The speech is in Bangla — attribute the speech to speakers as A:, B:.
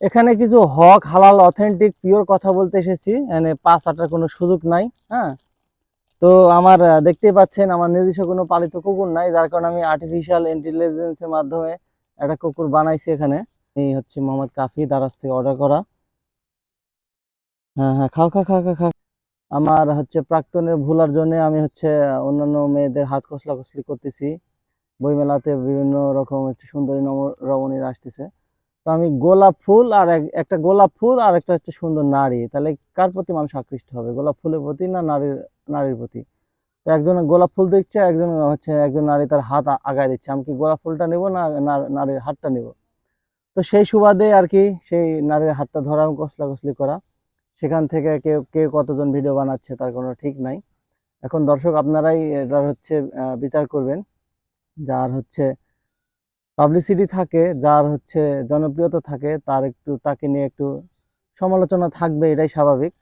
A: এখানে কিছু হক, হালাল অথেন্টিক পিওর কথা বলতে এসেছি। মানে পাঁচ আটার কোনো সুযোগ নাই হ্যাঁ? তো আমার দেখতেই পাচ্ছেন, আমার নির্দিষ্ট কোনো পালিত কুকুর নাই, যার কারণে আমি আর্টিফিশিয়াল ইন্টেলিজেন্সের মাধ্যমে একটা কুকুর বানাইছি এখানে। এই হচ্ছে মোহাম্মদ কাফি দারাজ থেকে অর্ডার করা। হ্যাঁ হ্যাঁ খাও খা খা খা খা আমার হচ্ছে প্রাক্তনের ভুলার জন্য আমি হচ্ছে অন্যান্য মেয়েদের হাত কসলা কসলি করতেছি। বইমেলাতে বিভিন্ন রকম হচ্ছে সুন্দরী নম রমণীরা আসতেছে। তো আমি গোলাপ ফুল আর এক- একটা গোলাপ ফুল আর একটা হচ্ছে সুন্দর নারী তাহলে কার প্রতি মানুষ আকৃষ্ট হবে? গোলাপ ফুলের প্রতি না নারীর নারীর প্রতি? তো একজন গোলাপ ফুল দেখছে, একজন হচ্ছে, একজন নারী তার হাত আগায় দিচ্ছে। আমি কি গোলাপ ফুলটা নেব না নারীর হাতটা নেব? তো সেই সুবাদে আর কি সেই নারীর হাতটা ধরা এবং কসলা কসলি করা। সেখান থেকে কেউ কেউ কতজন ভিডিও বানাচ্ছে তার কোনো ঠিক নাই। এখন দর্শক আপনারাই এটার হচ্ছে বিচার করবেন। যার হচ্ছে পাবলিসিটি থাকে, যার হচ্ছে জনপ্রিয়তা থাকে, তার একটু, তাকে নিয়ে একটু সমালোচনা থাকবে, এটাই স্বাভাবিক।